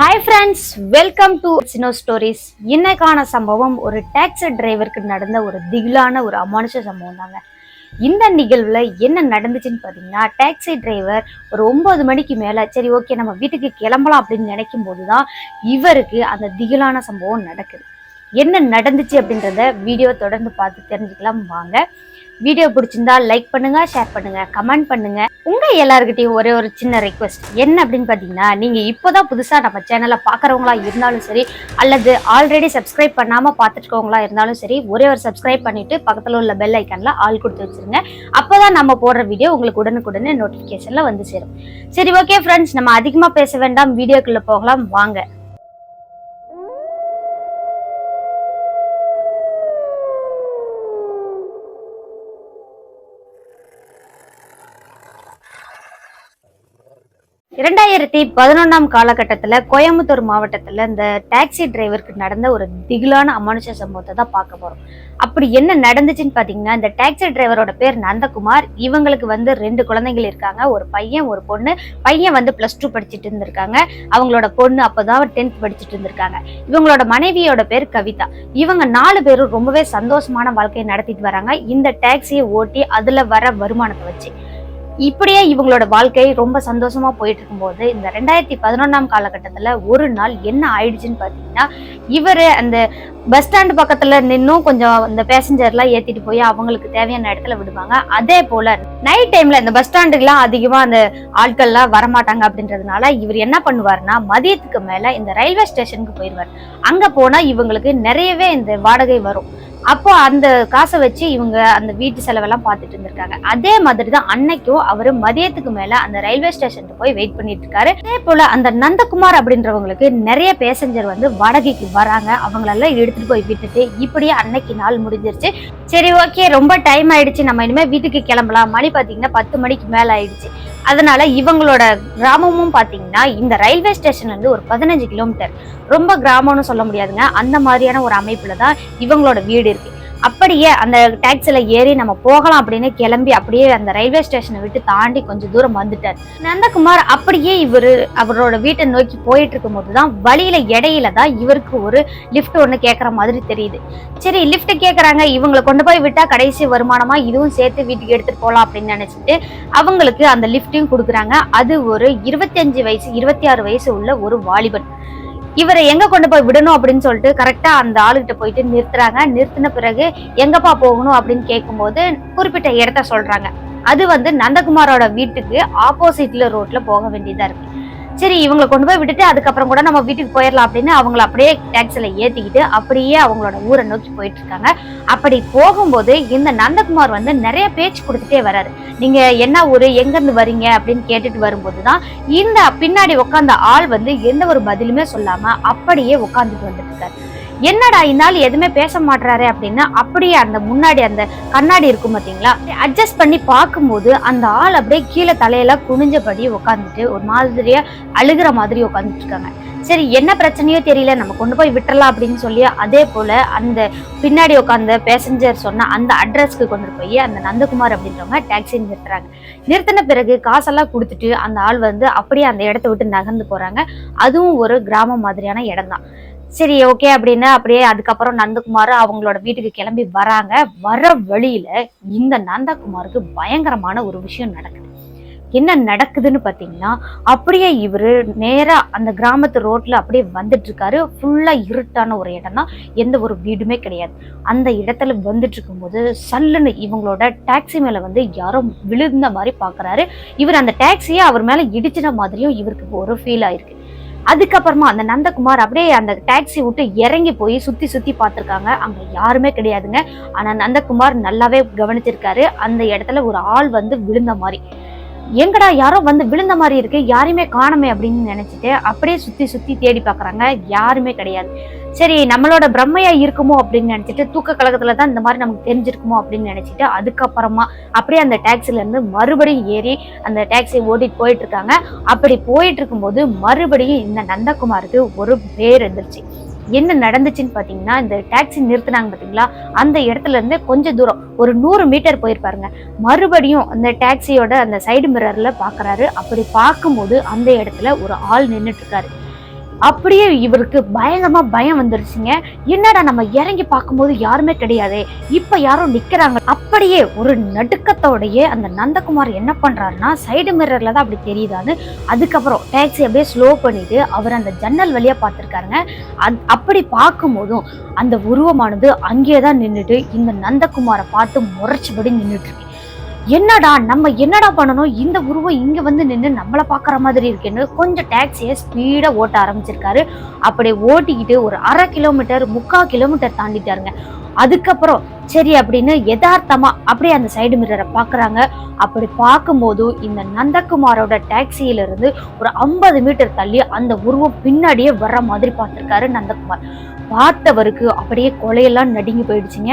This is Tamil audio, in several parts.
Hi friends welcome to Cino stories இன்னைக்கான சம்பவம் ஒரு டாக்ஸி டிரைவருக்கு நடந்த ஒரு திகிலான ஒரு அமானுஷ சம்பவம் தாங்க. இந்த நிகழ்வில் என்ன நடந்துச்சுன்னு பார்த்தீங்கன்னா டாக்ஸி டிரைவர் ஒரு ஒன்பது மணிக்கு மேலே சரி ஓகே நம்ம வீட்டுக்கு கிளம்பலாம் அப்படின்னு நினைக்கும் போது தான் இவருக்கு அந்த திகிலான சம்பவம் நடக்குது. என்ன நடந்துச்சு அப்படின்றத வீடியோ தொடர்ந்து பார்த்து தெரிஞ்சுக்கலாம். வாங்க. வீடியோ பிடிச்சிருந்தா லைக் பண்ணுங்க ஷேர் பண்ணுங்க கமெண்ட் பண்ணுங்க. உங்க எல்லாருக்கிட்டையும் ஒரே ஒரு சின்ன ரெக்வெஸ்ட் என்ன அப்படின்னு பார்த்தீங்கன்னா நீங்க இப்போதான் புதுசா நம்ம சேனலை பார்க்குறவங்களா இருந்தாலும் சரி அல்லது ஆல்ரெடி சப்ஸ்கிரைப் பண்ணாம பாத்துட்டுக்கவங்களா இருந்தாலும் சரி ஒரே ஒரு சப்ஸ்கிரைப் பண்ணிட்டு பக்கத்துல உள்ள பெல் ஐக்கான்ல ஆல் கொடுத்து வச்சிருங்க. அப்பதான் நம்ம போடுற வீடியோ உங்களுக்கு உடனுக்குடனே நோட்டிபிகேஷன்ல வந்து சேரும். சரி ஓகே ஃப்ரெண்ட்ஸ் நம்ம அதிகமா பேச வேண்டாம். வீடியோக்குள்ள போகலாம். வாங்க. இரண்டாயிரத்தி பதினொன்றாம் காலகட்டத்தில் கோயம்புத்தூர் மாவட்டத்தில் இந்த டாக்ஸி டிரைவருக்கு நடந்த ஒரு திகிலான அமானுஷ சம்பவத்தை தான் பார்க்க போகிறோம் அப்படி என்ன நடந்துச்சுன்னு பார்த்தீங்கன்னா இந்த டாக்ஸி டிரைவரோட பேர் நந்தகுமார். இவங்களுக்கு வந்து ரெண்டு குழந்தைகள் இருக்காங்க. ஒரு பையன் ஒரு பொண்ணு. பையன் வந்து ப்ளஸ் டூ படிச்சுட்டு இருந்திருக்காங்க. அவங்களோட பொண்ணு அப்போ தான் டென்த் படிச்சுட்டு இருந்திருக்காங்க. இவங்களோட மனைவியோட பேர் கவிதா. இவங்க நாலு பேரும் ரொம்பவே சந்தோஷமான வாழ்க்கையை நடத்திட்டு வராங்க. இந்த டாக்ஸியை ஓட்டி அதில் வர வருமானத்தை வச்சு. இப்படியே இவங்களோட வாழ்க்கை ரொம்ப சந்தோஷமா போயிட்டு இருக்கும்போது இந்த ரெண்டாயிரத்தி பதினொன்னாம் காலகட்டத்துல ஒரு நாள் என்ன ஆயிடுச்சுன்னு பாத்தீங்கன்னா இவரு அந்த பஸ் ஸ்டாண்ட் பக்கத்துல நின்னும் கொஞ்சம் இந்த பேசஞ்சர்லாம் ஏத்திட்டு போய் அவங்களுக்கு தேவையான இடத்துல விடுவாங்க. அதே போல நைட் டைம்ல இந்த பஸ் ஸ்டாண்டுக்குலாம் அதிகமா அந்த ஆட்கள்லாம் வரமாட்டாங்க அப்படின்றதுனால இவர் என்ன பண்ணுவாருன்னா மதியத்துக்கு மேல இந்த ரயில்வே ஸ்டேஷனுக்கு போயிடுவார் அங்க போனா இவங்களுக்கு நிறையவே இந்த வாடகை வரும். அப்போ அந்த காசை வச்சு இவங்க அந்த வீட்டு செலவெல்லாம் பார்த்துட்டு இருந்திருக்காங்க. அதே மாதிரி தான் அன்னைக்கும் அவர் மதியத்துக்கு மேல அந்த ரயில்வே ஸ்டேஷனுக்கு போய் வெயிட் பண்ணிட்டு இருக்காரு. அதே போல அந்த நந்தகுமார் அப்படின்றவங்களுக்கு நிறைய பேசஞ்சர் வந்து வாடகைக்கு வராங்க. அவங்களெல்லாம் எடுத்துட்டு போய் விட்டுட்டு இப்படியே அன்னைக்கு நாள் முடிஞ்சிருச்சு. சரி ஓகே ரொம்ப டைம் ஆயிடுச்சு. நம்ம இனிமே வீட்டுக்கு கிளம்பலாம். மணி பாத்தீங்கன்னா பத்து மணிக்கு மேல ஆயிடுச்சு. அதனால இவங்களோட கிராமமும் பாத்தீங்கன்னா இந்த ரயில்வே ஸ்டேஷன் வந்து ஒரு பதினஞ்சு கிலோமீட்டர். ரொம்ப கிராமம்னு சொல்ல முடியாதுங்க. அந்த மாதிரியான ஒரு அமைப்புல தான் இவங்களோட வீடு இருக்கு. அப்படியே அந்த டாக்ஸில ஏறி நம்ம போகலாம் அப்படின்னு கிளம்பி அப்படியே அந்த ரயில்வே ஸ்டேஷனை விட்டு தாண்டி கொஞ்சம் தூரம் வந்துட்டார். நந்தகுமார் அப்படியே இவர் அவரோட வீட்டை நோக்கி போயிட்டு இருக்கும்போது தான் வழியில இடையில தான் இவருக்கு ஒரு லிஃப்ட் ஒன்று கேட்குற மாதிரி தெரியுது. சரி லிஃப்ட் கேட்குறாங்க இவங்களை கொண்டு போய் விட்டா கடைசி வருமானமா இதுவும் சேர்த்து வீட்டுக்கு எடுத்துட்டு போகலாம் அப்படின்னு நினைச்சிட்டு அவங்களுக்கு அந்த லிஃப்ட்டையும் கொடுக்குறாங்க. அது ஒரு இருபத்தஞ்சு வயசு இருபத்தி ஆறு வயசு உள்ள ஒரு வாலிபன். இவரை எங்க கொண்டு போய் விடணும் அப்படின்னு சொல்லிட்டு கரெக்டா அந்த ஆளுகிட்ட போயிட்டு நிறுத்துறாங்க. நிறுத்தின பிறகு எங்கப்பா போகணும் அப்படின்னு கேட்கும்போது குறிப்பிட்ட இடத்த சொல்றாங்க. அது வந்து நந்தகுமாரோட வீட்டுக்கு ஆப்போசிட்ல ரோட்ல போக வேண்டியதா இருக்கு. சரி இவங்களை கொண்டு போய் விட்டுட்டு அதுக்கப்புறம் கூட நம்ம வீட்டுக்கு போயிடலாம் அப்படின்னு அவங்கள அப்படியே டாக்ஸில ஏத்திக்கிட்டு அப்படியே அவங்களோட ஊரை நோக்கி போயிட்டு இருக்காங்க அப்படி போகும்போது இந்த நந்தகுமார் வந்து நிறைய பேச்சு கொடுத்துட்டே வராரு. நீங்க என்ன ஊரு எங்கேருந்து வரீங்க அப்படின்னு கேட்டுட்டு வரும்போதுதான் இந்த பின்னாடி உட்காந்த ஆள் வந்து எந்த ஒரு பதிலுமே சொல்லாம அப்படியே உட்காந்துட்டு வந்துட்டு இருக்காரு என்னடா இந்த எதுவுமே பேச மாட்டுறாரு அப்படின்னா அப்படியே அந்த முன்னாடி அந்த கண்ணாடி இருக்கும் பார்த்தீங்களா? அட்ஜஸ்ட் பண்ணி பார்க்கும்போது அந்த ஆள் அப்படியே கீழே தலையெல்லாம் குனிஞ்சபடி உட்காந்துட்டு ஒரு மாதிரியா அழுகிற மாதிரி உட்காந்துட்டு இருக்காங்க சரி என்ன பிரச்சனையோ தெரியல நம்ம கொண்டு போய் விட்டுறலாம் அப்படின்னு சொல்லி அதே போல அந்த பின்னாடி உட்காந்த பேசஞ்சர் சொன்ன அந்த அட்ரஸ்க்கு கொண்டு போய் அந்த நந்தகுமார் அப்படின்றவங்க டாக்ஸி நிறுத்துறாங்க. நிறுத்தின பிறகு காசெல்லாம் கொடுத்துட்டு அந்த ஆள் வந்து அப்படியே அந்த இடத்த விட்டு நகர்ந்து போறாங்க. அதுவும் ஒரு கிராமம் மாதிரியான இடம் தான் சரி ஓகே அப்படின்னு அப்படியே அதுக்கப்புறம் நந்தகுமார் அவங்களோட வீட்டுக்கு கிளம்பி வராங்க. வர வழியில இந்த நந்தகுமாருக்கு பயங்கரமான ஒரு விஷயம் நடக்குது. என்ன நடக்குதுன்னு பார்த்தீங்கன்னா அப்படியே இவர் நேராக அந்த கிராமத்து ரோட்டில் அப்படியே வந்துட்டு இருக்காரு இருட்டான ஒரு இடம் தான் எந்த ஒரு வீடுமே கிடையாது. அந்த இடத்துல வந்துட்டு இருக்கும்போது சல்லுன்னு இவங்களோட டாக்ஸி மேலே வந்து யாரோ விழுந்த மாதிரி பார்க்குறாரு இவர் அந்த டாக்ஸியை அவர் மேலே இடிச்சின மாதிரியும் இவருக்கு ஒரு ஃபீல் ஆயிருக்கு அதுக்கப்புறமா அந்த நந்தகுமார் அப்படியே அந்த டாக்ஸி விட்டு இறங்கி போய் சுத்தி சுத்தி பார்த்துருக்காங்க. அங்க யாருமே கிடையாதுங்க. ஆனா நந்தகுமார் நல்லாவே கவனிச்சிருக்காரு. அந்த இடத்துல ஒரு ஆள் வந்து விழுந்த மாதிரி. எங்கடா யாரோ வந்து விழுந்த மாதிரி இருக்கு? யாரையுமே காணமே அப்படின்னு நினைச்சிட்டு அப்படியே சுத்தி சுத்தி தேடி பாக்குறாங்க யாருமே கிடையாது. சரி நம்மளோட பிரம்மையா இருக்குமோ அப்படின்னு நினைச்சிட்டு தூக்க கழகத்துல தான் இந்த மாதிரி நமக்கு தெரிஞ்சிருக்குமோ அப்படின்னு நினைச்சிட்டு அதுக்கப்புறமா அப்படியே அந்த டாக்ஸில இருந்து மறுபடியும் ஏறி அந்த டாக்ஸி ஓட்டிட்டு போயிட்டு இருக்காங்க. அப்படி போயிட்டு இருக்கும்போது மறுபடியும் இந்த நந்தகுமாருக்கு ஒரு பேர் இருந்துருச்சு என்ன நடந்துச்சுன்னு பார்த்தீங்கன்னா இந்த டாக்ஸி நிறுத்தினாங்க பார்த்தீங்களா அந்த இடத்துல இருந்து கொஞ்சம் தூரம் ஒரு நூறு மீட்டர் போயிருப்பாருங்க மறுபடியும் அந்த டாக்ஸியோட அந்த சைடு மிரரில் பார்க்குறாரு அப்படி பார்க்கும்போது அந்த இடத்துல ஒரு ஆள் நின்றுட்டு இருக்காரு. அப்படியே இவருக்கு பயங்கரமா பயம் வந்துருச்சுங்க. என்னடா நம்ம இறங்கி பார்க்கும்போது யாருமே கிடையாது. இப்ப யாரும் நிக்கிறாங்க. அப்படியே ஒரு நடுக்கத்தோடைய அந்த நந்தகுமார் என்ன பண்றாருன்னா சைடு மிரர்ல தான் அப்படி தெரியுதான்னு அதுக்கப்புறம் டாக்ஸி அப்படியே ஸ்லோ பண்ணிட்டு அவர் அந்த ஜன்னல் வழியா பார்த்துருக்காருங்க. அப்படி பார்க்கும்போதும் அந்த உருவமானது அங்கேயே தான் நின்றுட்டு இந்த நந்தகுமாரை பார்த்து முறைச்சபடி நின்றுட்டு இருக்கு. என்னடா நம்ம என்னடா பண்ணணும்? இந்த உருவம் இங்க வந்து நின்று நம்மளை பாக்குற மாதிரி இருக்குன்னு கொஞ்சம் டாக்ஸியை ஸ்பீடா ஓட்ட ஆரம்பிச்சிருக்காரு. அப்படி ஓட்டிக்கிட்டு ஒரு அரை கிலோமீட்டர் முக்கால் கிலோமீட்டர் தாண்டிட்டாருங்க. அதுக்கப்புறம் சரி அப்படின்னு யதார்த்தமா அப்படியே அந்த சைடு மிரரை பாக்குறாங்க. அப்படி பார்க்கும்போது இந்த நந்தகுமாரோட டாக்ஸியில இருந்து ஒரு ஐம்பது மீட்டர் தள்ளி அந்த உருவம் பின்னாடியே வர்ற மாதிரி பார்த்திருக்காரு நந்தகுமார். பார்த்தவருக்கு அப்படியே கொலையெல்லாம் நடுங்கி போயிடுச்சுங்க.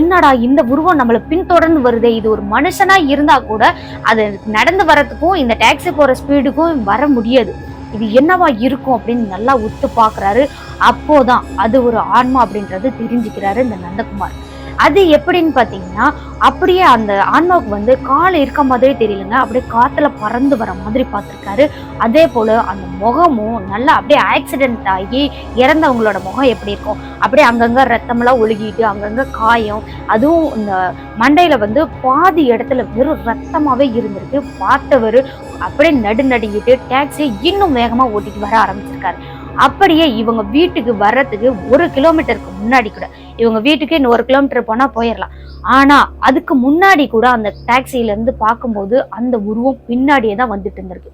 என்னடா இந்த உருவம் நம்மளை பின்தொடர்ந்து வருதே இது ஒரு மனுஷனா இருந்தா கூட அது நடந்து வர்றதுக்கும் இந்த டாக்ஸி போற ஸ்பீடுக்கும் வர முடியாது. இது என்னவா இருக்கும் அப்படின்னு நல்லா உத்து பார்க்குறாரு. அப்போதான் அது ஒரு ஆன்மா அப்படின்றது தெரிஞ்சுக்கிறாரு இந்த நந்தகுமார். அது எப்படின்னு பார்த்தீங்கன்னா அப்படியே அந்த ஆன்மாவுக்கு வந்து கால் இருக்க மாதிரி தெரியலங்க. அப்படியே காற்றுல பறந்து வர மாதிரி பார்த்துருக்காரு. அதே போல் அந்த முகமும் நல்லா அப்படியே ஆக்சிடென்ட் ஆகி இறந்தவங்களோட முகம் எப்படி இருக்கும்? அப்படியே அங்கங்கே ரத்தமெல்லாம் ஒழுகிட்டு அங்கங்கே காயம். அதுவும் இந்த மண்டையில் வந்து பாதி இடத்துல வெறும் ரத்தமாகவே இருந்திருக்கு. பார்த்தவர் அப்படியே நடு நடுங்கிட்டு டேக்ஸியை இன்னும் வேகமாக ஓட்டிட்டு வர ஆரம்பிச்சிருக்காரு. அப்படியே இவங்க வீட்டுக்கு வர்றதுக்கு ஒரு கிலோமீட்டருக்கு முன்னாடி கூட இவங்க வீட்டுக்கு இன்னும் ஒரு கிலோமீட்டர் போனா போயிடலாம் ஆனா அதுக்கு முன்னாடி கூட அந்த டாக்ஸில இருந்து பார்க்கும்போது அந்த உருவம் பின்னாடியே தான் வந்துட்டு இருந்திருக்கு.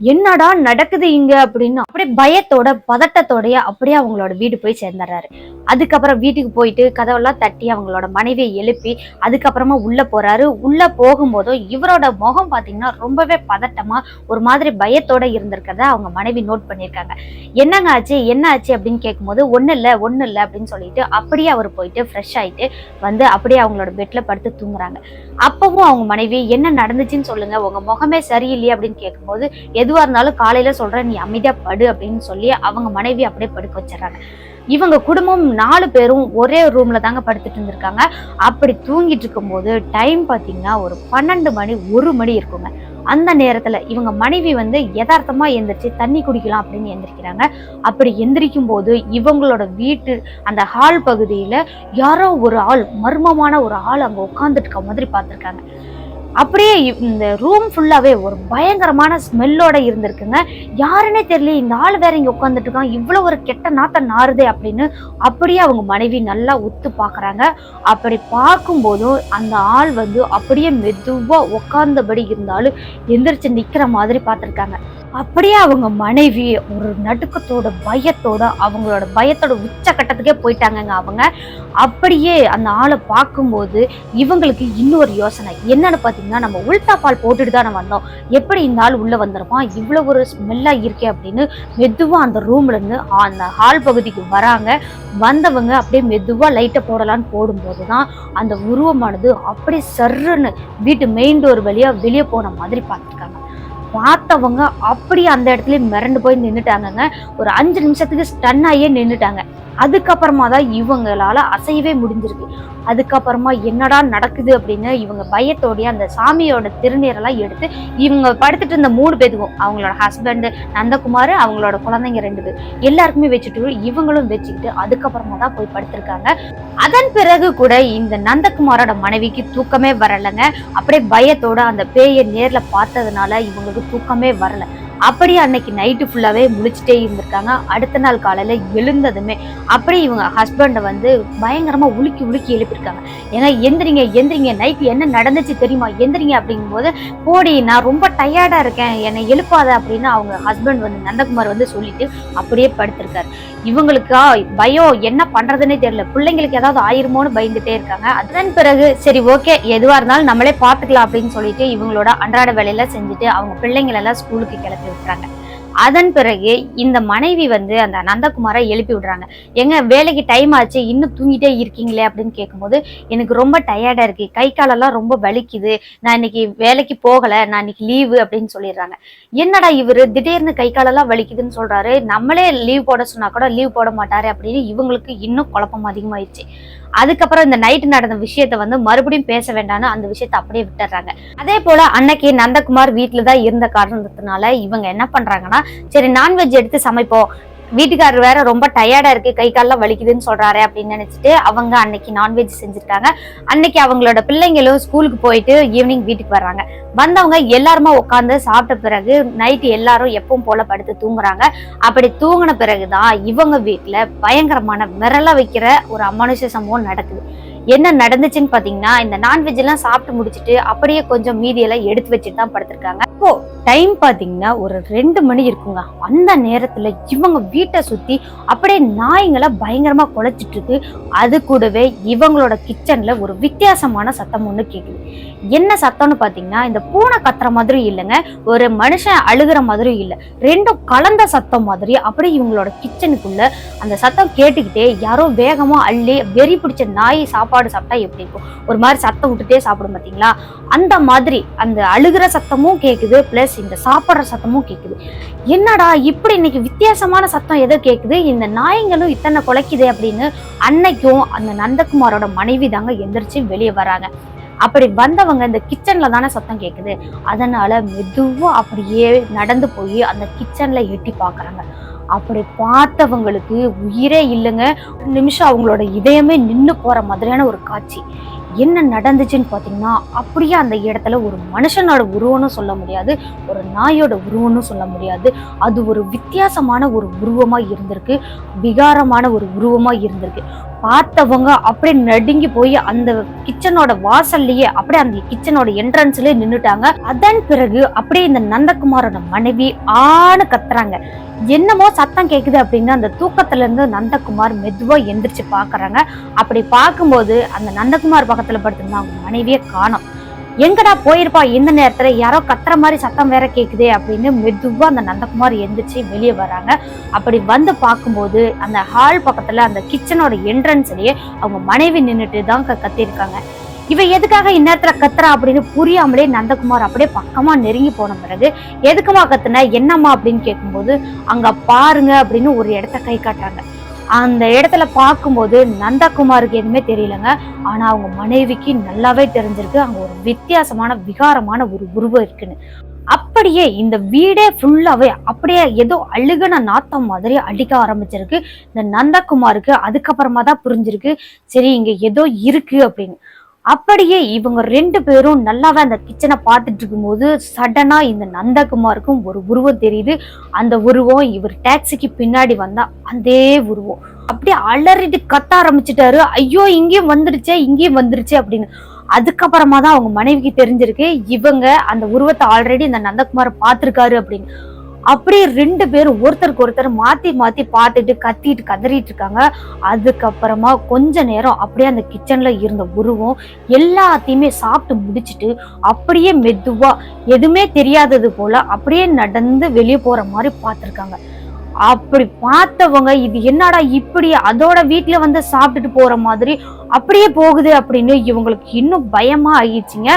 என்னடா நடக்குது இங்க அப்படின்னு அப்படியே பயத்தோட பதட்டத்தோடய அப்படியே அவங்களோட வீடு போய் சேர்ந்துடுறாரு. அதுக்கப்புறம் வீட்டுக்கு போயிட்டு கதவெல்லாம் தட்டி அவங்களோட மனைவியை எழுப்பி அதுக்கப்புறமா உள்ள போறாரு. உள்ள போகும்போதும் இவரோட முகம் பாத்தீங்கன்னா ரொம்பவே பதட்டமா ஒரு மாதிரி பயத்தோட இருந்திருக்கிறத அவங்க மனைவி நோட் பண்ணியிருக்காங்க. என்னங்க ஆச்சு? என்ன ஆச்சு அப்படின்னு கேட்கும்போது ஒன்றும் இல்லை ஒன்றும் இல்லை அப்படின்னு சொல்லிட்டு அப்படியே அவர் போயிட்டு ஃப்ரெஷ் ஆயிட்டு வந்து அப்படியே அவங்களோட பெட்ல படுத்து தூங்குறாங்க. அப்பவும் அவங்க மனைவி என்ன நடந்துச்சுன்னு சொல்லுங்க உங்க முகமே சரியில்லையே அப்படின்னு கேட்கும்போது எதுவாக இருந்தாலும் காலையில் சொல்கிறேன் நீ அமைதியாக படு அப்படின்னு சொல்லி அவங்க மனைவி அப்படியே படுக்க வச்சிடறாங்க. இவங்க குடும்பம் நாலு பேரும் ஒரே ரூம்ல தாங்க படுத்துட்டு இருந்திருக்காங்க. அப்படி தூங்கிட்டு இருக்கும்போது டைம் பார்த்தீங்கன்னா ஒரு பன்னெண்டு மணி ஒரு மணி இருக்குங்க. அந்த நேரத்தில் இவங்க மனைவி வந்து யதார்த்தமாக எந்திரிச்சு தண்ணி குடிக்கலாம் அப்படின்னு எந்திரிக்கிறாங்க. அப்படி எந்திரிக்கும் போது இவங்களோட வீட்டு அந்த ஹால் பகுதியில் யாரோ ஒரு ஆள் மர்மமான ஒரு ஆள் அங்கே உட்காந்துட்டு இருக்க மாதிரி பார்த்துருக்காங்க அப்படியே இந்த ரூம் ஃபுல்லாகவே ஒரு பயங்கரமான ஸ்மெல்லோட இருந்திருக்குங்க. யாருன்னே தெரியல இந்த ஆள் வேற இங்கே உட்காந்துட்டு இருக்கான். இவ்வளோ ஒரு கெட்ட நாத்தம் நாறுதே அப்படின்னு அப்படியே அவங்க மனைவி நல்லா உத்து பார்க்குறாங்க அப்படி பார்க்கும்போதும் அந்த ஆள் வந்து அப்படியே மெதுவாக உட்கார்ந்தபடி இருந்தாலும் எந்திரிச்சு நிற்கிற மாதிரி பார்த்துருக்காங்க. அப்படியே அவங்க மனைவி ஒரு நடுக்கத்தோட பயத்தோட அவங்களோட பயத்தோட உச்சக்கட்டத்துக்கே போயிட்டாங்கங்க அவங்க. அப்படியே அந்த ஆளை பார்க்கும்போது இவங்களுக்கு இன்னொரு யோசனை. என்னன்னு பார்த்தீங்கன்னா நம்ம உல்டா பால் போட்டுட்டு தானே வந்தோம். எப்படி இந்த ஆள் உள்ளே வந்திருப்பான் இவ்வளோ ஒரு ஸ்மெல்லாக இருக்கே அப்படின்னு மெதுவாக அந்த ரூம்லேருந்து அந்த ஹால் பகுதிக்கு வராங்க. வந்தவங்க அப்படியே மெதுவாக லைட்டை போடலான்னு போடும்போது தான் அந்த உருவமானது அப்படியே சர்ருன்னு வீட்டு மெயின் டோர் வழியாக வெளியே போன மாதிரி பார்த்துருக்காங்க. பார்த்தவங்க அப்படியே அந்த இடத்துல மிரண்டு போய் நின்றுட்டாங்கங்க ஒரு அஞ்சு நிமிஷத்துக்கு ஸ்டன் ஆகியே நின்னுட்டாங்க. அதுக்கப்புறமா தான் இவங்களால அசையவே முடிஞ்சிருக்கு. அதுக்கப்புறமா என்னடா நடக்குது அப்படின்னு இவங்க பயத்தோடைய அந்த சாமியோட திருநீரெல்லாம் எடுத்து இவங்க படுத்துட்டு இருந்த மூணு பேத்துக்கும் அவங்களோட ஹஸ்பண்டு நந்தகுமார் அவங்களோட குழந்தைங்க ரெண்டு பேர் எல்லாருக்குமே வச்சுட்டு இவங்களும் வச்சுக்கிட்டு அதுக்கப்புறமா தான் போய் படுத்திருக்காங்க. அதன் பிறகு கூட இந்த நந்தகுமாரோட மனைவிக்கு தூக்கமே வரலைங்க. அப்படியே பயத்தோட அந்த பேயை நேரில் பார்த்ததுனால இவங்களுக்கு தூக்கமே வரலை. அப்படியே அன்னைக்கு நைட்டு ஃபுல்லாகவே முழிச்சிட்டே இருந்திருக்காங்க. அடுத்த நாள் காலையில் எழுந்ததுமே அப்படியே இவங்க ஹஸ்பண்டை வந்து பயங்கரமாக உலுக்கி உலுக்கி எழுப்பியிருக்காங்க. ஏன்னா எந்திரிங்க எந்திரிங்க நைட் என்ன நடந்துச்சு தெரியுமா? எந்திரிங்க அப்படிங்கும்போது போடி நான் ரொம்ப டயர்டாக இருக்கேன் என்னை எழுப்பாத அப்படின்னு அவங்க ஹஸ்பண்ட் வந்து நந்தகுமார் வந்து சொல்லிட்டு அப்படியே படுத்திருக்காரு. இவங்களுக்கா பயம் என்ன பண்ணுறதுனே தெரியல. பிள்ளைங்களுக்கு ஏதாவது ஆயிருமோன்னு பயந்துட்டே இருக்காங்க. அதன் பிறகு சரி ஓகே எதுவாக இருந்தாலும் நம்மளே பார்த்துக்கலாம் அப்படின்னு சொல்லிட்டு இவங்களோட அன்றாட வேலையெல்லாம் செஞ்சுட்டு அவங்க பிள்ளைங்களெல்லாம் ஸ்கூலுக்கு கிளப்பி விட்டுறாங்க அதன் பிறகு இந்த மனைவி வந்து அந்த நந்தகுமாரை எழுப்பி விடுறாங்க எங்க வேலைக்கு டைம் ஆச்சு இன்னும் தூங்கிட்டே இருக்கீங்களே அப்படின்னு கேட்கும்போது எனக்கு ரொம்ப டயர்டா இருக்கு. கை காலெல்லாம் ரொம்ப வலிக்குது. நான் இன்னைக்கு வேலைக்கு போகல நான் இன்னைக்கு லீவு அப்படின்னு சொல்லிடுறாங்க. என்னடா இவரு? திடீர்னு கை காலெல்லாம் வலிக்குதுன்னு சொல்றாரு. நம்மளே லீவ் போட சொன்னா கூட லீவ் போட மாட்டாரு அப்படின்னு இவங்களுக்கு இன்னும் குழப்பம் அதிகமாயிடுச்சு அதுக்கப்புறம் இந்த நைட் நடந்த விஷயத்த வந்து மறுபடியும் பேச வேண்டாம்னு அந்த விஷயத்த அப்படியே விட்டுறாங்க அதே போல அன்னைக்கு நந்தகுமார் வீட்டுலதான் இருந்த காரணத்தினால இவங்க என்ன பண்றாங்கன்னா சரி நான்வெஜ் எடுத்து சமைப்போம். வீட்டுக்காரர் வேற ரொம்ப டயர்டா இருக்கு கை காலெல்லாம் வலிக்குதுன்னு சொல்றாரு அப்படின்னு நினைச்சிட்டு அவங்க அன்னைக்கு நான்வெஜ் செஞ்சிருக்காங்க. அன்னைக்கு அவங்களோட பிள்ளைங்களும் ஸ்கூலுக்கு போயிட்டு ஈவினிங் வீட்டுக்கு வர்றாங்க. வந்தவங்க எல்லாருமா உட்காந்து சாப்பிட்ட பிறகு நைட்டு எல்லாரும் எப்பவும் போல படுத்து தூங்குறாங்க. அப்படி தூங்கின பிறகுதான் இவங்க வீட்டுல பயங்கரமான மிரள வைக்கிற ஒரு அமானுஷ சம்பவம் நடக்குது. என்ன நடந்துச்சுன்னு பாத்தீங்கன்னா இந்த நான்வெஜ் எல்லாம் சாப்பிட்டு முடிச்சிட்டு அப்படியே கொஞ்சம் மீதியெல்லாம் எடுத்து வச்சுட்டு தான் படுத்திருக்காங்க. இப்போ டைம் பாத்தீங்கன்னா ஒரு ரெண்டு மணி இருக்குங்க. அந்த நேரத்துல இவங்க வீட்டை சுத்தி அப்படியே நாய்ங்களை பயங்கரமா குலைச்சிட்டு இருக்கு. அது கூடவே இவங்களோட கிச்சன்ல ஒரு வித்தியாசமான சத்தம் ஒண்ணு கேக்குது. என்ன சத்தம்னு பாத்தீங்கன்னா இந்த பூனை கத்துற மாதிரி இல்லைங்க. ஒரு மனுஷன் அழுகிற மாதிரி இல்ல. ரெண்டும் கலந்த சத்தம் மாதிரி அப்படியே இவங்களோட கிச்சனுக்குள்ள அந்த சத்தம் கேட்டுக்கிட்டே யாரோ வேகமா அள்ளி வெறி பிடிச்ச நாய் சாப்பாடு சாப்பாடு சாப்பிட்டா எப்படி இருக்கும்? ஒரு மாதிரி சத்தம் விட்டுட்டே சாப்பிடும் பாத்தீங்களா? அந்த மாதிரி அந்த அழுகிற சத்தமும் கேக்குது பிளஸ் இந்த சாப்பிட்ற சத்தமும் கேட்குது என்னடா இப்படி இன்னைக்கு வித்தியாசமான சத்தம் எதோ கேக்குது? இந்த நாய்ங்களும் இத்தனை குலைக்குது அப்படின்னு அன்னைக்கும் அந்த நந்தகுமாரோட மனைவி தாங்க எந்திரிச்சு வெளியே வராங்க. அப்படி வந்தவங்க இந்த கிச்சன்ல தானே சத்தம் கேட்குது அதனால மெதுவா அப்படியே நடந்து போய் அந்த கிச்சன்ல எட்டி பார்க்குறாங்க அப்படி பார்த்தவங்களுக்கு உயிரே இல்லைங்க. ஒரு நிமிஷம் அவங்களோட இதயமே நின்று போற மாதிரியான ஒரு காட்சி. என்ன நடந்துச்சுன்னு பார்த்தீங்கன்னா அப்படியே அந்த இடத்துல ஒரு மனுஷனோட உருவம்னு சொல்ல முடியாது ஒரு நாயோட உருவம்னு சொல்ல முடியாது. அது ஒரு வித்தியாசமான ஒரு உருவமாக இருந்திருக்கு விகாரமான ஒரு உருவமாக இருந்திருக்கு. பார்த்தவங்க அப்படியே நடுங்கி போய் அந்த கிச்சனோட வாசல்லையே அப்படியே அந்த கிச்சனோட என்ட்ரன்ஸ்லயே நின்னுட்டாங்க. அதன் பிறகு அப்படியே இந்த நந்தகுமாரோட மனைவி ஆணு கத்துறாங்க. என்னமோ சத்தம் கேட்குது அப்படின்னு அந்த தூக்கத்துல இருந்து நந்தகுமார் மெதுவா எந்திரிச்சு பாக்குறாங்க. அப்படி பார்க்கும்போது அந்த நந்தகுமார் பக்கத்துல படுத்திருந்தா அவங்க மனைவியே காணும். எங்கடா போயிருப்பா? இந்த நேரத்துல யாரோ கத்துற மாதிரி சத்தம் வேற கேக்குதே அப்படின்னு மெதுவா அந்த நந்தகுமார் எந்திரிச்சு வெளியே வராங்க. அப்படி வந்து பார்க்கும்போது அந்த ஹால் பக்கத்துல அந்த கிச்சனோட என்ட்ரன்ஸ்லயே அவங்க மனைவி நின்றுட்டு தான் கத்திருக்காங்க. இவன் இவ எதுக்காக இந்நேரத்துல கத்துறா அப்படின்னு புரியாமலே நந்தகுமார் அப்படியே பக்கமா நெருங்கி போன பிறகு எதுக்குமா கத்துன? என்னம்மா? அப்படின்னு கேட்கும்போது அங்க பாருங்க அப்படின்னு ஒரு இடத்த கை காட்டுறாங்க. அந்த இடத்துல பார்க்கும்போது நந்தகுமாருக்கு எதுவுமே தெரியலங்க. ஆனா அவங்க மனைவிக்கு நல்லாவே தெரிஞ்சிருக்கு. அங்க ஒரு வித்தியாசமான விகாரமான ஒரு உருவம் இருக்குன்னு. அப்படியே இந்த வீடே ஃபுல்லாவே அப்படியே ஏதோ அழுகுன நாத்தம் மாதிரி அடிக்க ஆரம்பிச்சிருக்கு. இந்த நந்தகுமாருக்கு அதுக்கப்புறமா தான் புரிஞ்சிருக்கு. சரி இங்க ஏதோ இருக்கு அப்படின்னு. அப்படியே இவங்க ரெண்டு பேரும் நல்லாவே அந்த கிச்சனை பார்த்துட்டு இருக்கும்போது சடனா இந்த நந்தகுமாருக்கும் ஒரு உருவம் தெரியுது. அந்த உருவம் இவர் டாக்ஸிக்கு பின்னாடி வந்தா அதே உருவம். அப்படியே அலறிட்டு கத்த ஆரம்பிச்சிட்டாரு. ஐயோ இங்கேயும் வந்துருச்சே இங்கேயும் வந்துருச்சே அப்படின்னு. அதுக்கப்புறமா தான் அவங்க மனைவிக்கு தெரிஞ்சிருக்கு இவங்க அந்த உருவத்தை ஆல்ரெடி இந்த நந்தகுமார் பார்த்துருக்காரு அப்படின்னு. அப்படியே ரெண்டு பேரும் ஒருத்தருக்கு ஒருத்தர் மாத்தி மாத்தி பார்த்துட்டு கத்திட்டு கதறிட்டு இருக்காங்க. அதுக்கப்புறமா கொஞ்ச நேரம் அப்படியே அந்த கிச்சன்ல இருந்த உருவம் எல்லாத்தையுமே சாப்பிட்டு முடிச்சிட்டு அப்படியே மெதுவா எதுவுமே தெரியாதது போல அப்படியே நடந்து வெளியே போற மாதிரி பார்த்துருக்காங்க. அப்படி பார்த்தவங்க இது என்னடா இப்படி அதோட வீட்டில் வந்து சாப்பிட்டுட்டு போற மாதிரி அப்படியே போகுது அப்படின்னு இவங்களுக்கு இன்னும் பயமா ஆயிடுச்சுங்க.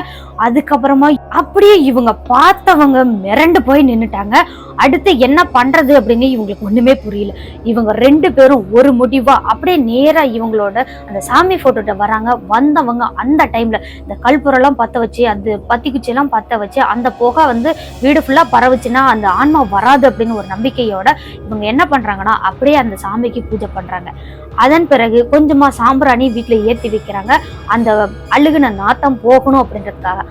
அதுக்கப்புறமா அப்படியே இவங்க பார்த்தவங்க மிரண்டு போய் நின்றுட்டாங்க அடுத்து என்ன பண்றது அப்படின்னு இவங்களுக்கு ஒண்ணுமே புரியல. இவங்க ரெண்டு பேரும் ஒரு முடிவா அப்படியே நேரா இவங்களோட அந்த சாமி போட்டோட்ட வராங்க. வந்தவங்க அந்த டைம்ல இந்த கல்புரெல்லாம் பத்த வச்சு அந்த பத்தி குச்சி எல்லாம் பத்த வச்சு அந்த புகை வந்து வீடு ஃபுல்லா பரவுச்சுன்னா அந்த ஆன்மா வராது அப்படின்னு ஒரு நம்பிக்கையோட இவங்க என்ன பண்றாங்கன்னா அப்படியே அந்த சாமிக்கு பூஜை பண்றாங்க. அதன் பிறகு கொஞ்சமா சாம்பிராணி வீட்டுல ஏத்தி வைக்கிறாங்க. அந்த அழுகுன நாத்தம் போகணும் அப்படின்றதுக்காக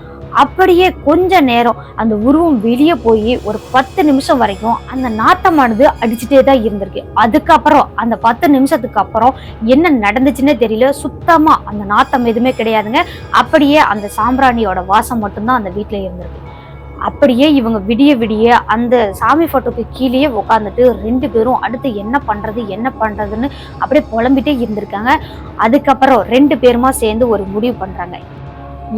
அப்படியே கொஞ்ச நேரம் அந்த உருவம் வெளியே போய் ஒரு பத்து நிமிஷம் வரைக்கும் அந்த நாத்தமானது அடிச்சுட்டே தான் இருந்திருக்கு. அதுக்கப்புறம் அந்த பத்து நிமிஷத்துக்கு அப்புறம் என்ன நடந்துச்சுன்னே தெரியல. சுத்தமாக அந்த நாத்தம் எதுவுமே கிடையாதுங்க. அப்படியே அந்த சாம்பிராணியோட வாசம் மட்டும்தான் அந்த வீட்டில் இருந்திருக்கு. அப்படியே இவங்க விடிய விடிய அந்த சாமி ஃபோட்டோக்கு கீழேயே உட்காந்துட்டு ரெண்டு பேரும் அடுத்து என்ன பண்ணுறது என்ன பண்ணுறதுன்னு அப்படியே புலம்பிட்டே இருந்திருக்காங்க. அதுக்கப்புறம் ரெண்டு பேருமா சேர்ந்து ஒரு முடிவு பண்ணுறாங்க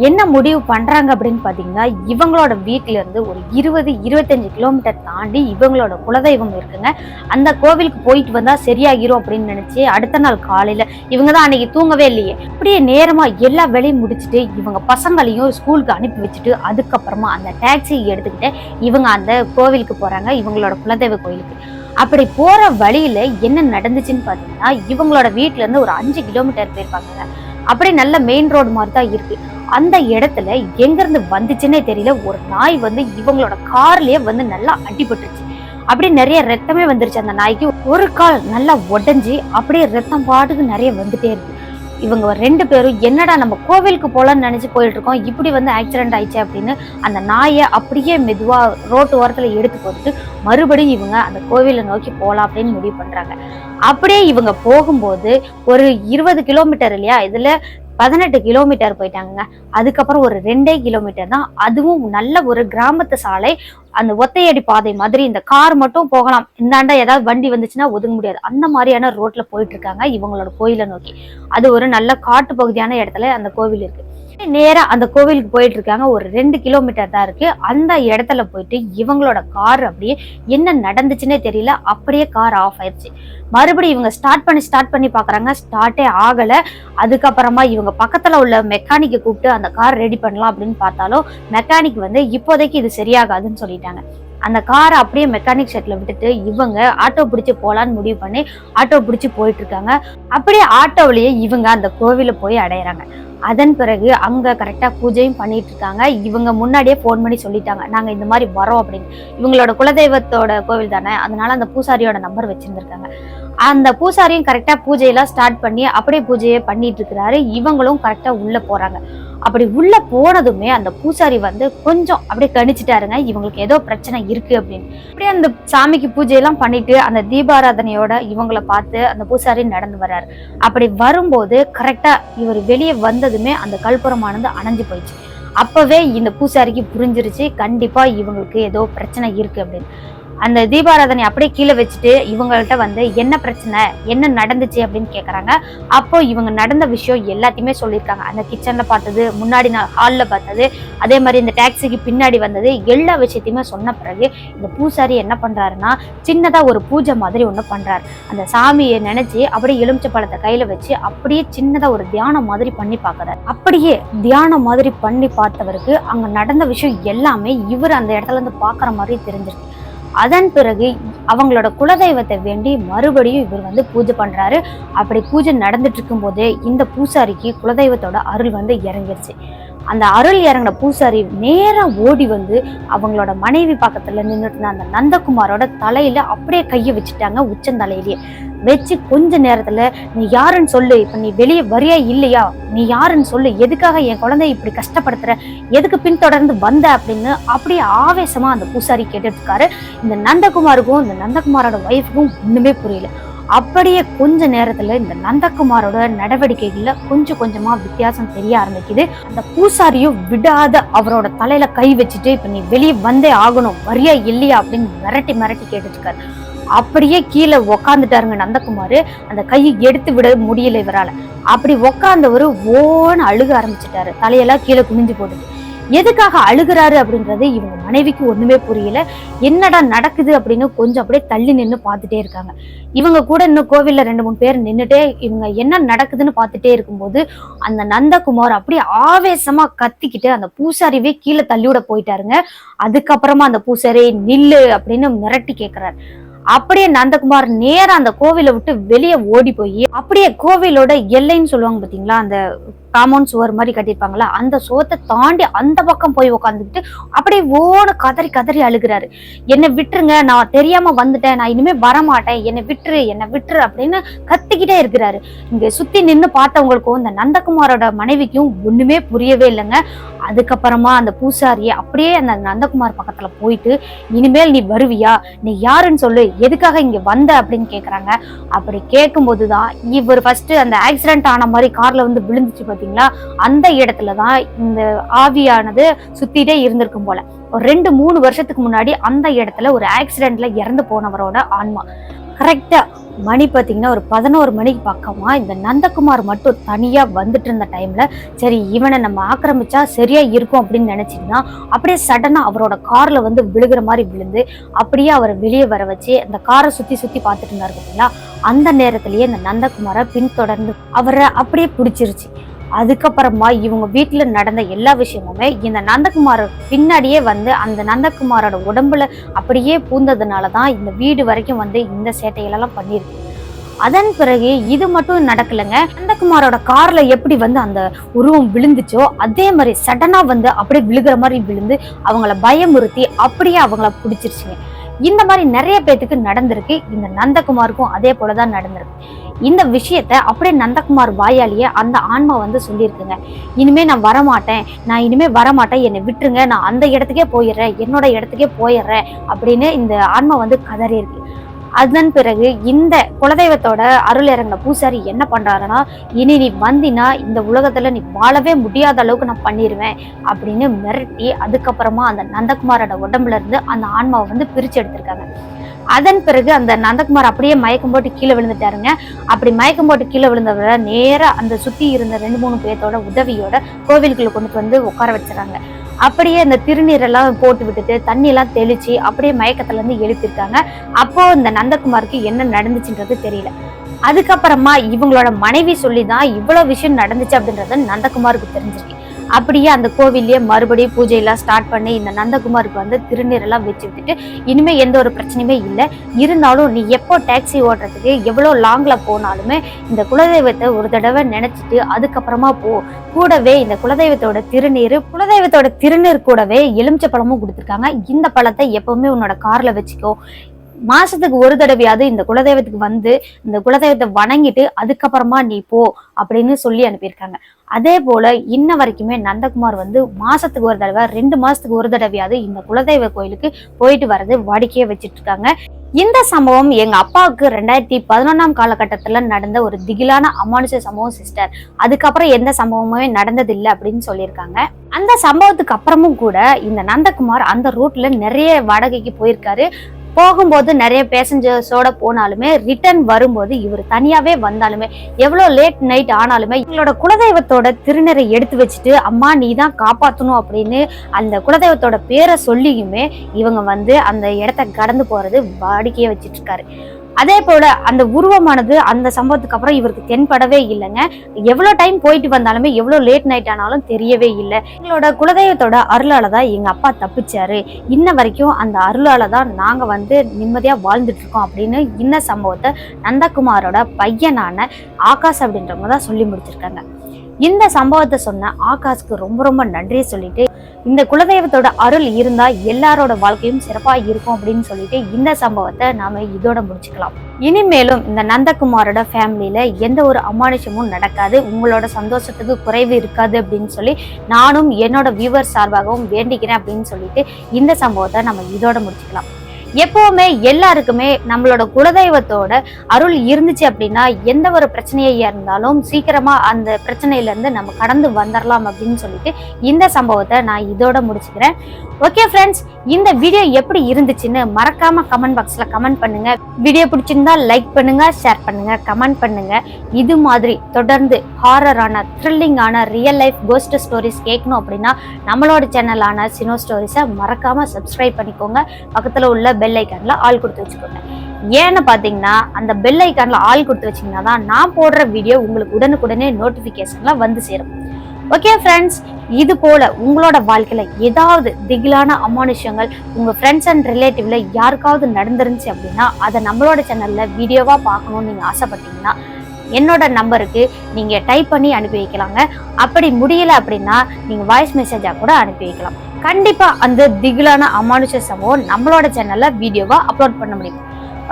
என்ன முடிவு பண்ணுறாங்க அப்படின்னு பார்த்தீங்கன்னா இவங்களோட வீட்டிலேருந்து ஒரு இருபது இருபத்தஞ்சு கிலோமீட்டர் தாண்டி இவங்களோட குலதெய்வம் இருக்குங்க. அந்த கோவிலுக்கு போயிட்டு வந்தால் சரியாகிரும் அப்படின்னு நினச்சி அடுத்த நாள் காலையில் இவங்க தான் அன்னைக்கு தூங்கவே இல்லையே. அப்படியே நேரமாக எல்லா வேலையும் முடிச்சுட்டு இவங்க பசங்களையும் ஸ்கூலுக்கு அனுப்பி வச்சுட்டு அதுக்கப்புறமா அந்த டாக்ஸி எடுத்துக்கிட்டு இவங்க அந்த கோவிலுக்கு போகிறாங்க இவங்களோட குலதெய்வ கோயிலுக்கு. அப்படி போகிற வழியில் என்ன நடந்துச்சுன்னு பார்த்தீங்கன்னா இவங்களோட வீட்டிலேருந்து ஒரு அஞ்சு கிலோமீட்டர் போயிருப்பாங்க அப்படியே நல்ல மெயின் ரோடு மாதிரி தான் இருக்கு. அந்த இடத்துல எங்க இருந்து வந்துச்சுன்னே தெரியல. ஒரு நாய் வந்து இவங்களோட கார்லயே வந்து நல்லா அடிபட்டுருச்சு. அப்படியே நிறைய ரத்தமே வந்துருச்சு அந்த நாய்க்கு. ஒரு கால் நல்லா உடஞ்சி அப்படியே ரத்தம் பாட்டுக்கு நிறைய வந்துட்டே இருக்கு. இவங்க ரெண்டு பேரும் என்னடா நம்ம கோவிலுக்கு போகலான்னு நினச்சி போயிட்டு இருக்கோம் இப்படி வந்து ஆக்சிடென்ட் ஆயிடுச்சு அப்படின்னு அந்த நாயை அப்படியே மெதுவாக ரோட்டு ஓரத்தில் எடுத்து போட்டுட்டு மறுபடியும் இவங்க அந்த கோவிலை நோக்கி போகலாம் அப்படின்னு முடிவு பண்ணுறாங்க அப்படியே இவங்க போகும்போது ஒரு இருபது கிலோமீட்டர் இல்லையா இதில் பதினெட்டு கிலோமீட்டர் போயிட்டாங்க அதுக்கப்புறம் ஒரு ரெண்டே கிலோமீட்டர் தான். அதுவும் நல்ல ஒரு கிராமத்து சாலை. அந்த ஒத்தையடி பாதை மாதிரி இந்த கார் மட்டும் போகலாம். இந்தாண்டா ஏதாவது வண்டி வந்துச்சுன்னா ஒதுங்க முடியாது. அந்த மாதிரியான ரோட்ல போயிட்டு இருக்காங்க இவங்களோட கோயிலை நோக்கி. அது ஒரு நல்ல காட்டு பகுதியான இடத்துல அந்த கோவில் இருக்கு. நேரா அந்த கோவிலுக்கு போயிட்டு இருக்காங்க ஒரு ரெண்டு கிலோமீட்டர் தான் இருக்கு. அந்த இடத்துல போயிட்டு இவங்களோட கார் அப்படியே என்ன நடந்துச்சுன்னே தெரியல. அப்படியே கார் ஆஃப் ஆயிடுச்சு மறுபடியும் இவங்க ஸ்டார்ட் பண்ணி ஸ்டார்ட் பண்ணி பாக்குறாங்க. ஸ்டார்ட்டே ஆகல. அதுக்கப்புறமா இவங்க பக்கத்துல உள்ள மெக்கானிக்கை கூப்பிட்டு அந்த கார் ரெடி பண்ணலாம் அப்படின்னு பார்த்தாலும் மெக்கானிக் வந்து இப்போதைக்கு இது சரியாகாதுன்னு சொல்லிட்டாங்க. அந்த காரை அப்படியே மெக்கானிக் ஷெட்டில் விட்டுட்டு இவங்க ஆட்டோ பிடிச்சி போகலான்னு முடிவு பண்ணி ஆட்டோ பிடிச்சி போயிட்டு இருக்காங்க அப்படியே ஆட்டோவிலேயே இவங்க அந்த கோவிலை போய் அடையிறாங்க. அதன் பிறகு அங்கே கரெக்டாக பூஜையும் பண்ணிட்டு இருக்காங்க இவங்க முன்னாடியே ஃபோன் பண்ணி சொல்லிட்டாங்க. நாங்கள் இந்த மாதிரி வரோம் அப்படின்னு. இவங்களோட குலதெய்வத்தோட கோவில் தானே? அதனால அந்த பூசாரியோட நம்பர் வச்சுருந்துருக்காங்க. அந்த பூசாரியும் கரெக்டாக பூஜையெல்லாம் ஸ்டார்ட் பண்ணி அப்படியே பூஜையை பண்ணிட்டு இருக்கிறாரு இவங்களும் கரெக்டாக உள்ளே போகிறாங்க அப்படி உள்ள போனதுமே அந்த பூசாரி வந்து கொஞ்சம் அப்படியே கணிச்சிட்டாருங்க. இவங்களுக்கு ஏதோ பிரச்சனை இருக்கு அப்படின்னு. அப்படியே அந்த சாமிக்கு பூஜையெல்லாம் பண்ணிட்டு அந்த தீபாராதனையோட இவங்களை பார்த்து அந்த பூசாரி நடந்து வர்றாரு. அப்படி வரும்போது கரெக்டா இவர் வெளியே வந்ததுமே அந்த கல்புரமானது அணைஞ்சு போயிடுச்சு. அப்பவே இந்த பூசாரிக்கு புரிஞ்சிருச்சு கண்டிப்பா இவங்களுக்கு ஏதோ பிரச்சனை இருக்கு அப்படின்னு. அந்த தீபாராதனை அப்படியே கீழே வச்சுட்டு இவங்கள்ட்ட வந்து என்ன பிரச்சனை என்ன நடந்துச்சு அப்படின்னு கேட்குறாங்க அப்போ இவங்க நடந்த விஷயம் எல்லாத்தையுமே சொல்லியிருக்காங்க. அந்த கிச்சனில் பார்த்தது முன்னாடி நான் ஹாலில் பார்த்தது அதே மாதிரி இந்த டாக்ஸிக்கு பின்னாடி வந்தது எல்லா விஷயத்தையுமே சொன்ன பிறகு இந்த பூசாரி என்ன பண்ணுறாருன்னா சின்னதாக ஒரு பூஜை மாதிரி ஒன்று பண்ணுறாரு அந்த சாமியை நினச்சி அப்படியே எலுமிச்சை பழத்தை கையில் வச்சு அப்படியே சின்னதாக ஒரு தியானம் மாதிரி பண்ணி பார்க்குறாரு. அப்படியே தியானம் மாதிரி பண்ணி பார்த்தவருக்கு அங்கே நடந்த விஷயம் எல்லாமே இவர் அந்த இடத்துல இருந்து பார்க்குற மாதிரி தெரிஞ்சிருக்கு. அதன் பிறகு அவங்களோட குலதெய்வத்தை வேண்டி மறுபடியும் இவர் வந்து பூஜை பண்றாரு. அப்படி பூஜை நடந்துட்டு இருக்கும்போதே இந்த பூசாரிக்கு குலதெய்வத்தோட அருள் வந்து இறங்கிருச்சு. அந்த அருள் இறங்கின பூசாரி நேராக ஓடி வந்து அவங்களோட மனைவி பக்கத்தில் நின்றுட்டு இருந்த அந்த நந்தகுமாரோட தலையில் அப்படியே கையை வச்சுட்டாங்க உச்சந்தலையிலேயே. வச்சு கொஞ்ச நேரத்துல நீ யாருன்னு சொல்லு இப்ப நீ வெளியே வரியா இல்லையா? நீ யாருன்னு சொல்லு எதுக்காக என் குழந்தைய இப்படி கஷ்டப்படுத்துற? எதுக்கு பின்தொடர்ந்து வந்த? அப்படின்னு அப்படியே ஆவேசமா அந்த பூசாரி கேட்டுட்டு இருக்காரு. இந்த நந்தகுமாருக்கும் இந்த நந்தகுமாரோட ஒய்ஃபுக்கும் ஒண்ணுமே புரியல. அப்படியே கொஞ்ச நேரத்துல இந்த நந்தகுமாரோட நடவடிக்கைகள்ல கொஞ்சம் கொஞ்சமா வித்தியாசம் தெரிய ஆரம்பிக்குது. அந்த பூசாரியும் விடாத அவரோட தலையில கை வச்சுட்டு இப்ப நீ வெளியே வந்தே ஆகணும் வரியா இல்லையா? அப்படின்னு மிரட்டி மிரட்டி கேட்டுட்டு அப்படியே கீழே உக்காந்துட்டாருங்க நந்தகுமார். அந்த கையை எடுத்து விட முடியல இவரால். அப்படி உக்காந்தவர் ஓன்னு அழுக ஆரம்பிச்சிட்டாரு. தலையெல்லாம் கீழே குனிஞ்சு போட்டுட்டு. எதுக்காக அழுகுறாரு அப்படின்றது இவங்க மனைவிக்கு ஒண்ணுமே புரியல. என்னடா நடக்குது அப்படின்னு கொஞ்சம் அப்படியே தள்ளி நின்று பார்த்துட்டே இருக்காங்க. இவங்க கூட இன்னும் கோவில்ல ரெண்டு மூணு பேர் நின்றுட்டே இவங்க என்ன நடக்குதுன்னு பார்த்துட்டே இருக்கும்போது அந்த நந்தகுமார் அப்படியே ஆவேசமா கத்திக்கிட்டு அந்த பூசாரிவே கீழே தள்ளிவிட போயிட்டாருங்க. அதுக்கப்புறமா அந்த பூசாரி நில்லு அப்படின்னு மிரட்டி கேக்குறாரு. அப்படியே நந்தகுமார் நேரம் அந்த கோவிலை விட்டு வெளியே ஓடி போய் அப்படியே கோவிலோட எல்லைன்னு சொல்லுவாங்க பாத்தீங்களா அந்த காம்பவுண்ட் சுவர் மாதிரி கட்டியிருப்பாங்களா? அந்த சுவத்தை தாண்டி அந்த பக்கம் போய் உட்காந்துக்கிட்டு அப்படியே ஓட கதறி கதறி அழுகிறாரு. என்னை விட்டுருங்க நான் தெரியாம வந்துட்டேன். நான் இனிமே வரமாட்டேன். என்னை விட்டுரு என்னை விட்டுரு அப்படின்னு கத்திக்கிட்டே இருக்கிறாரு. இங்க சுத்தி நின்னு பார்த்தவங்களுக்கும் இந்த நந்தகுமாரோட மனைவிக்கும் ஒண்ணுமே புரியவே இல்லைங்க. அதுக்கப்புறமா அந்த பூசாரியை அப்படியே அந்த நந்தகுமார் பக்கத்துல போயிட்டு இனிமேல் நீ வருவியா? நீ யாருன்னு சொல்லு. எதுக்காக இங்க வந்த? அப்படின்னு கேக்குறாங்க. அப்படி கேட்கும்போது தான் இவர் ஃபர்ஸ்ட் அந்த ஆக்சிடென்ட் ஆன மாதிரி கார்ல வந்து விழுந்துச்சு பார்த்தீங்களா அந்த இடத்துல தான் இந்த ஆவியானது சுத்திட்டே இருந்திருக்கும் போல. ஒரு ரெண்டு மூணு வருஷத்துக்கு முன்னாடி அந்த இடத்துல ஒரு ஆக்சிடென்ட்ல இறந்து போனவரோட ஆன்மா. கரெக்டா மணி பார்த்தீங்கன்னா ஒரு பதினோரு மணிக்கு பக்கமா இந்த நந்தகுமார் மட்டும் தனியா வந்துட்டு இருந்த டைம்ல சரி இவனை நம்ம ஆக்கிரமிச்சா சரியா இருக்கும் அப்படின்னு நினச்சிங்கன்னா அப்படியே சடனா அவரோட கார்ல வந்து விழுகிற மாதிரி விழுந்து அப்படியே அவரை வெளியே வர வச்சு அந்த காரை சுத்தி சுத்தி பார்த்துட்டு இருந்தார் பார்த்தீங்களா அந்த நேரத்திலேயே இந்த நந்தகுமாரை பின்தொடர்ந்து அவரை அப்படியே பிடிச்சிருச்சு. அதுக்கப்புறமா இவங்க வீட்டில் நடந்த எல்லா விஷயமுமே இந்த நந்தகுமார் பின்னாடியே வந்து அந்த நந்தகுமாரோட உடம்புல அப்படியே பூந்ததுனால தான் இந்த வீடு வரைக்கும் வந்து இந்த சேட்டைகளெல்லாம் பண்ணியிருக்கு அதன் பிறகு இது மட்டும் நடக்கலைங்க. நந்தகுமாரோட கார்ல எப்படி வந்து அந்த உருவம் விழுந்துச்சோ அதே மாதிரி சடனா வந்து அப்படியே விழுகிற மாதிரி விழுந்து அவங்கள பயமுறுத்தி அப்படியே அவங்கள பிடிச்சிருச்சுங்க. இந்த மாதிரி நிறைய பேத்துக்கு நடந்திருக்கு. இந்த நந்தகுமாருக்கும் அதே போலதான் நடந்திருக்கு. இந்த விஷயத்த அப்படியே நந்தகுமார் வாயாலேயே அந்த ஆன்மா வந்து சொல்லியிருக்குங்க. இனிமே நான் வரமாட்டேன். நான் இனிமே வரமாட்டேன். என்னை விட்டுருங்க. நான் அந்த இடத்துக்கே போயிடுறேன். என்னோட இடத்துக்கே போயிடுறேன். அப்படின்னு இந்த ஆன்மா வந்து கதறி இருக்கு அதன் பிறகு இந்த குலதெய்வத்தோட அருள் இறங்கின பூசாரி என்ன பண்ணுறாருன்னா இனி நீ வந்தினா இந்த உலகத்தில் நீ வாழவே முடியாத அளவுக்கு நான் பண்ணிடுவேன் அப்படின்னு மிரட்டி அதுக்கப்புறமா அந்த நந்தகுமாரோட உடம்புல இருந்து அந்த ஆன்மாவை வந்து பிரித்து எடுத்திருக்காங்க. அதன் பிறகு அந்த நந்தகுமார் அப்படியே மயக்கம் போட்டு கீழே விழுந்துட்டாருங்க. அப்படி மயக்கம் போட்டு கீழே விழுந்தவரை நேரா அந்த சுத்தி இருந்த ரெண்டு மூணு பேர்த்தோட உதவியோட கோவிலுக்குள்ள கொண்டு வந்து உட்கார வச்சுறாங்க. அப்படியே இந்த திருநீரெல்லாம் போட்டு விட்டுட்டு தண்ணி எல்லாம் தெளிச்சு அப்படியே மயக்கத்துல இருந்து எழுப்பியிருக்காங்க. அப்போ இந்த நந்தகுமாருக்கு என்ன நடந்துச்சுன்றது தெரியல. அதுக்கப்புறமா இவங்களோட மனைவி சொல்லி தான் இவ்வளவு விஷயம் நடந்துச்சு அப்படின்றது நந்தகுமாருக்கு தெரிஞ்சிருக்கு. அப்படியே அந்த கோவில்லயே மறுபடியும் பூஜையெல்லாம் ஸ்டார்ட் பண்ணி இந்த நந்தகுமாருக்கு வந்து திருநீரெல்லாம் வச்சு விட்டுட்டு இனிமே எந்த ஒரு பிரச்சனையுமே இல்லை. இருந்தாலும் நீ எப்போ டாக்ஸி ஓட்டுறதுக்கு எவ்வளோ லாங்கில் போனாலுமே இந்த குலதெய்வத்தை ஒரு தடவை நினச்சிட்டு அதுக்கப்புறமா போ. கூடவே இந்த குலதெய்வத்தோட திருநீர் குலதெய்வத்தோட திருநீர் கூடவே எலுமிச்சை பழமும் கொடுத்துருக்காங்க. இந்த பழத்தை எப்பவுமே உன்னோட காரில் வச்சுக்கோ. மாசத்துக்கு ஒரு தடவையாவது இந்த குலதெய்வத்துக்கு வந்து இந்த குலதெய்வத்தை வணங்கிட்டு அதுக்கப்புறமா நீ போ அப்படின்னு சொல்லி அனுப்பியிருக்காங்க. அதே போல இன்ன வரைக்குமே நந்தகுமார் வந்து மாசத்துக்கு ஒரு தடவை ரெண்டு மாசத்துக்கு ஒரு தடவையாவது இந்த குலதெய்வ கோயிலுக்கு போயிட்டு வர்றது வாடிக்கையா வச்சிட்டு இருக்காங்க இந்த சம்பவம் எங்க அப்பாவுக்கு ரெண்டாயிரத்தி பதினொன்னாம் காலகட்டத்துல நடந்த ஒரு திகிலான அமானுஷ சம்பவம் சிஸ்டர் அதுக்கப்புறம் எந்த சம்பவமுமே நடந்ததில்லை அப்படின்னு சொல்லியிருக்காங்க. அந்த சம்பவத்துக்கு அப்புறமும் கூட இந்த நந்தகுமார் அந்த ரூட்ல நிறைய வாடகைக்கு போயிருக்காரு. போகும்போது நிறைய பேசஞ்சர்ஸோட போனாலுமே ரிட்டர்ன் வரும்போது இவர் தனியாவே வந்தாலுமே எவ்வளோ லேட் நைட் ஆனாலுமே இவங்களோட குலதெய்வத்தோட திருநரை எடுத்து வச்சுட்டு அம்மா நீ தான் காப்பாற்றணும் அப்படின்னு அந்த குலதெய்வத்தோட பேரை சொல்லியுமே இவங்க வந்து அந்த இடத்த கடந்து போறது வாடிக்கையை வச்சிட்டு இருக்காரு அதே போல அந்த உருவமானது அந்த சம்பவத்துக்கு அப்புறம் இவருக்கு தென்படவே இல்லைங்க. எவ்வளோ டைம் போயிட்டு வந்தாலுமே எவ்வளோ லேட் நைட் ஆனாலும் தெரியவே இல்லை. எங்களோட குலதெய்வத்தோட அருளால தான் எங்க அப்பா தப்பிச்சாரு. இன்ன வரைக்கும் அந்த அருளால தான் நாங்க வந்து நிம்மதியா வாழ்ந்துட்டு இருக்கோம் அப்படின்னு இந்த சம்பவத்தை நந்தகுமாரோட பையனான ஆகாஷ் அப்படின்றவங்க தான் சொல்லி முடிச்சிருக்காங்க. இந்த சம்பவத்தை சொன்ன ஆகாஷ்க்கு ரொம்ப ரொம்ப நன்றி சொல்லிட்டு இந்த குலதெய்வத்தோட அருள் இருந்தா எல்லாரோட வாழ்க்கையும் சிறப்பா இருக்கும் அப்படின்னு சொல்லிட்டு இந்த சம்பவத்தை நாம இதோட முடிச்சுக்கலாம். இனிமேலும் இந்த நந்தகுமாரோட ஃபேமிலியில எந்த ஒரு அமானுஷமும் நடக்காது. உங்களோட சந்தோஷத்துக்கு குறைவு இருக்காது அப்படின்னு சொல்லி நானும் என்னோட வியூவர் சார்பாகவும் வேண்டிக்கிறேன் அப்படின்னு சொல்லிட்டு இந்த சம்பவத்தை நம்ம இதோட முடிச்சுக்கலாம். எப்பவுமே எல்லாருக்குமே நம்மளோட குலதெய்வத்தோட அருள் இருந்துச்சு அப்படின்னா எந்த ஒரு பிரச்சனையா இருந்தாலும் சீக்கிரமா அந்த பிரச்சனையிலேருந்து நம்ம கடந்து வந்துடலாம் அப்படின்னு சொல்லிட்டு இந்த சம்பவத்தை நான் இதோட முடிச்சுக்கிறேன். ஓகே ஃப்ரெண்ட்ஸ் இந்த வீடியோ எப்படி இருந்துச்சுன்னு மறக்காம கமெண்ட் பாக்ஸ்ல கமெண்ட் பண்ணுங்க. வீடியோ பிடிச்சிருந்தா லைக் பண்ணுங்க ஷேர் பண்ணுங்க கமெண்ட் பண்ணுங்க. இது மாதிரி தொடர்ந்து ஹாரரான த்ரில்லிங்கான ரியல் லைஃப் கோஸ்ட் ஸ்டோரிஸ் கேட்கணும் அப்படின்னா நம்மளோட சேனலான சினோ ஸ்டோரிஸை மறக்காம சப்ஸ்கிரைப் பண்ணிக்கோங்க. பக்கத்தில் உள்ள பெல் ஐக்கானில் ஆள் கொடுத்து வச்சுக்கோங்க. ஏன்னு பார்த்தீங்கன்னா அந்த பெல் ஐக்கானில் ஆள் கொடுத்து வச்சீங்கன்னா தான் நான் போடுற வீடியோ உங்களுக்கு உடனுக்குடனே நோட்டிஃபிகேஷனில் வந்து சேரும். ஓகே ஃப்ரெண்ட்ஸ் இது போல் உங்களோட வாழ்க்கையில் ஏதாவது திகிலான அமானுஷங்கள் உங்கள் ஃப்ரெண்ட்ஸ் அண்ட் ரிலேட்டிவ்ல யாருக்காவது நடந்துருந்துச்சு அப்படின்னா அதை நம்மளோட சேனலில் வீடியோவாக பார்க்கணும்னு நீங்கள் ஆசைப்பட்டீங்கன்னா என்னோட நம்பருக்கு நீங்கள் டைப் பண்ணி அனுப்பி வைக்கலாங்க. அப்படி முடியலை அப்படின்னா நீங்கள் வாய்ஸ் மெசேஜாக கூட அனுப்பி வைக்கலாம். கண்டிப்பா அந்த திகிலான அமானுஷ சம்பவம் நம்மளோட சேனல்ல வீடியோவா அப்லோட் பண்ண முடியும்.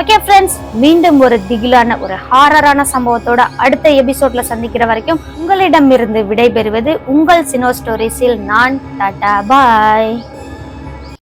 ஓகே ஃப்ரெண்ட்ஸ் மீண்டும் ஒரு திகிலான ஒரு ஹாரரான சம்பவத்தோட அடுத்த எபிசோட்ல சந்திக்கிற வரைக்கும் உங்களிடமிருந்து விடைபெறுவது உங்கள் சினோ ஸ்டோரிஸில் நான் டாடா பாய்